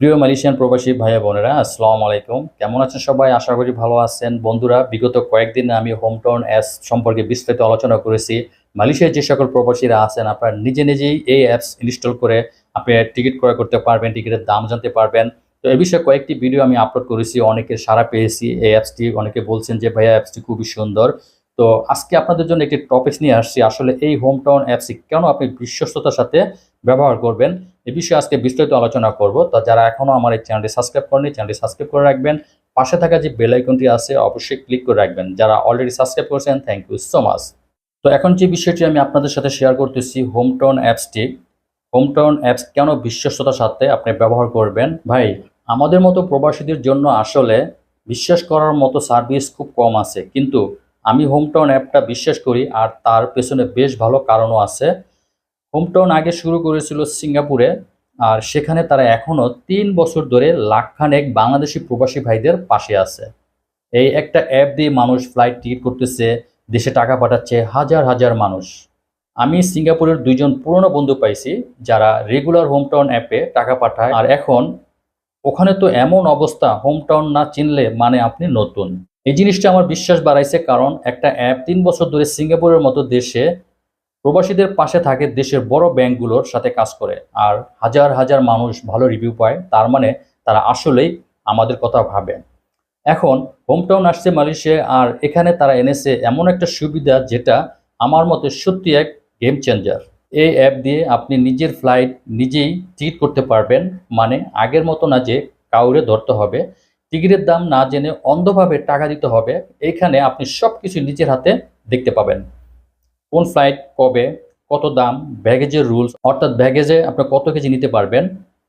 প্রিয় মালয়েশিয়ান প্রবাসী ভাইয়া বোনেরা, আসসালামু আলাইকুম। কেমন আছেন সবাই? আশা করি ভালো আছেন। বন্ধুরা, বিগত কয়েকদিন আমি হোম টাউন অ্যাপস সম্পর্কে বিস্তারিত আলোচনা করেছি। মালয়েশিয়ার যে সকল প্রবাসীরা আছেন, আপনারা নিজে নিজেই এই অ্যাপস ইনস্টল করে আপনি টিকিট ক্রয় করতে পারবেন টিকিটের দাম জানতে পারবেন। তো এ বিষয়ে কয়েকটি ভিডিও আমি আপলোড করেছি, অনেকের সাড়া পেয়েছি এই অ্যাপসটি অনেকে বলছেন যে, ভাইয়া অ্যাপসটি খুবই সুন্দর। তো আজকে আপনাদের জন্য একটি টপিক নিয়ে আসছি। আসলে এই হোম টাউন অ্যাপসটি কেন আপনি বিশ্বস্ততার সাথে ব্যবহার করবেন? এ বিষয়ে আজকে বিস্তারিত আলোচনা করব। তো যারা এখনও আমার এই চ্যানেলটি সাবস্ক্রাইব করেনি চ্যানেলটি সাবস্ক্রাইব করে রাখবেন। পাশে থাকা যে বেল আইকনটি আছে, অবশ্যই ক্লিক করে রাখবেন। যারা অলরেডি সাবস্ক্রাইব করেছেন থ্যাংক ইউ সো মাচ তো এখন যে বিষয়টি আমি আপনাদের সাথে শেয়ার করতেছি হোম টাউন অ্যাপসটি হোম টাউন অ্যাপস কেন বিশ্বস্ততার সাথে আপনি ব্যবহার করবেন? ভাই, আমাদের মতো প্রবাসীদের জন্য আসলে বিশ্বাস করার মতো সার্ভিস খুব কম আছে। কিন্তু আমি হোম টাউন অ্যাপটা বিশ্বাস করি, আর তার পেছনে বেশ ভালো কারণও আছে। হোমটাউন আগে শুরু করেছিল সিঙ্গাপুরে, আর সেখানে তারা এখনও তিন বছর ধরে লাখখানেক বাংলাদেশি প্রবাসী ভাইদের পাশে আছে। এই একটা অ্যাপ দিয়ে মানুষ ফ্লাইট টিকিট করতেছে, দেশে টাকা পাঠাচ্ছে হাজার হাজার মানুষ। আমি সিঙ্গাপুরের দুইজন পুরনো বন্ধু পাইছি, যারা রেগুলার হোমটাউন অ্যাপে টাকা পাঠায়, আর এখন ওখানে তো এমন অবস্থা হোমটাউন না চিনলে মানে আপনি নতুন। এই জিনিসটা আমার বিশ্বাস বাড়াইছে কারণ একটা অ্যাপ তিন বছর ধরে সিঙ্গাপুরের মতো দেশে প্রবাসীদের পাশে থাকে দেশের বড় ব্যাংকগুলোর সাথে কাজ করে। আর হাজার হাজার মানুষ ভালো রিভিউ পায়, তার মানে তারা আসলেই আমাদের কথা ভাবে। এখন হোমটাউন আসছে মালয়েশিয়া, আর এখানে তারা এনেছে এমন একটা সুবিধা যেটা আমার মতে সত্যি এক গেম চেঞ্জার এই অ্যাপ দিয়ে আপনি নিজের ফ্লাইট নিজেই টিকিট করতে পারবেন মানে আগের মতো না যে কাউরে ধরতে হবে। টিকিটের দাম না জেনে অন্ধভাবে টাকা দিতে হবে এইখানে আপনি সব কিছু নিজের হাতে দেখতে পাবেন। কোন ফ্লাইট কবে, কত দাম ব্যাগেজের রুলস অর্থাৎ ব্যাগেজে আপনি কত কেজি নিতে পারবেন,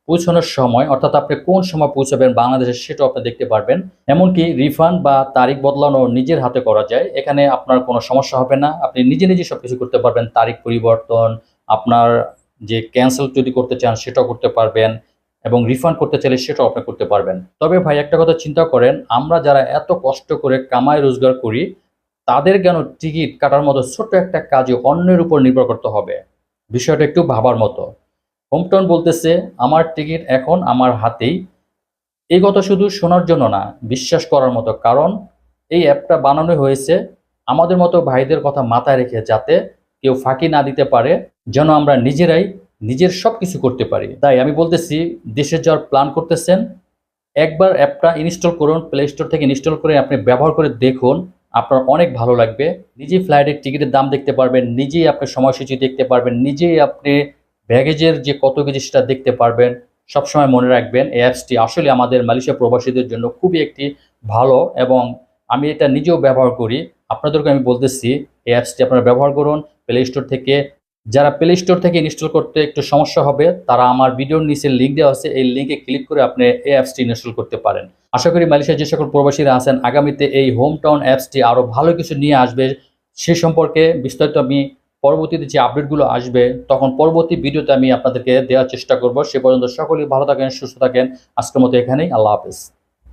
পৌঁছানোর সময়, অর্থাৎ আপনি কোন সময় পৌঁছাবেন বাংলাদেশে সেটাও আপনি দেখতে পারবেন। এমনকি রিফান্ড বা তারিখ বদলানো নিজের হাতে করা যায়, এখানে আপনার কোনো সমস্যা হবে না, আপনি নিজে নিজে সব কিছু করতে পারবেন, তারিখ পরিবর্তন, আপনার যে ক্যান্সেল যদি করতে চান সেটাও করতে পারবেন। এবং রিফান্ড করতে চাইলে সেটাও আপনি করতে পারবেন। তবে ভাই, একটা কথা চিন্তা করেন, আমরা যারা এত কষ্ট করে কামাই রোজগার করি, তাদের কেন টিকিট কাটার মতো ছোট্ট একটা কাজে অন্যের উপর নির্ভর করতে হবে? বিষয়টা একটু ভাবার মতো। হোমটাউন বলতেছে, আমার টিকিট এখন আমার হাতেই। এই কথা শুধু শোনার জন্য না, বিশ্বাস করার মতো। কারণ এই অ্যাপটা বানানো হয়েছে আমাদের মতো ভাইদের কথা মাথায় রেখে যাতে কেউ ফাঁকি না দিতে পারে, যেন আমরা নিজেরাই নিজের সব কিছু করতে পারি। তাই আমি বলতেছি, দেশে যাওয়ার প্ল্যান করতেছেন, একবার অ্যাপটা ইনস্টল করুন প্লে স্টোর থেকে ইনস্টল করে আপনি ব্যবহার করে দেখুন, আপনার অনেক ভালো লাগবে। নিজেই ফ্লাইটের টিকিটের দাম দেখতে পারবেন, নিজেই আপনি সময়সূচি দেখতে পারবেন, নিজেই আপনি ব্যাগেজের যে কত কেজি সেটা দেখতে পারবেন। সবসময় মনে রাখবেন, এই অ্যাপসটি আসলে আমাদের মালয়েশিয়া প্রবাসীদের জন্য খুবই একটি ভালো এবং আমি এটা নিজেও ব্যবহার করি। আপনাদেরকে আমি বলতেছি, এই অ্যাপসটি আপনারা ব্যবহার করুন প্লে স্টোর থেকে যারা প্লে স্টোর থেকে ইনস্টল করতে একটু সমস্যা হবে, তারা আমার ভিডিওর নিচে লিঙ্ক দেওয়া আছে, এই লিঙ্কে ক্লিক করে আপনি এই অ্যাপসটি ইনস্টল করতে পারেন। আশা করি মালয়েশিয়ার যে সকল প্রবাসীরা আছেন, আগামীতে এই হোম টাউন অ্যাপসটি আরও ভালো কিছু নিয়ে আসবে। সে সম্পর্কে বিস্তারিত আমি পরবর্তীতে যে আপডেটগুলো আসবে, তখন পরবর্তী ভিডিওতে আমি আপনাদেরকে দেওয়ার চেষ্টা করব। সে পর্যন্ত সকলেই ভালো থাকেন, সুস্থ থাকেন। আজকের মতো এখানেই, আল্লাহ হাফেজ।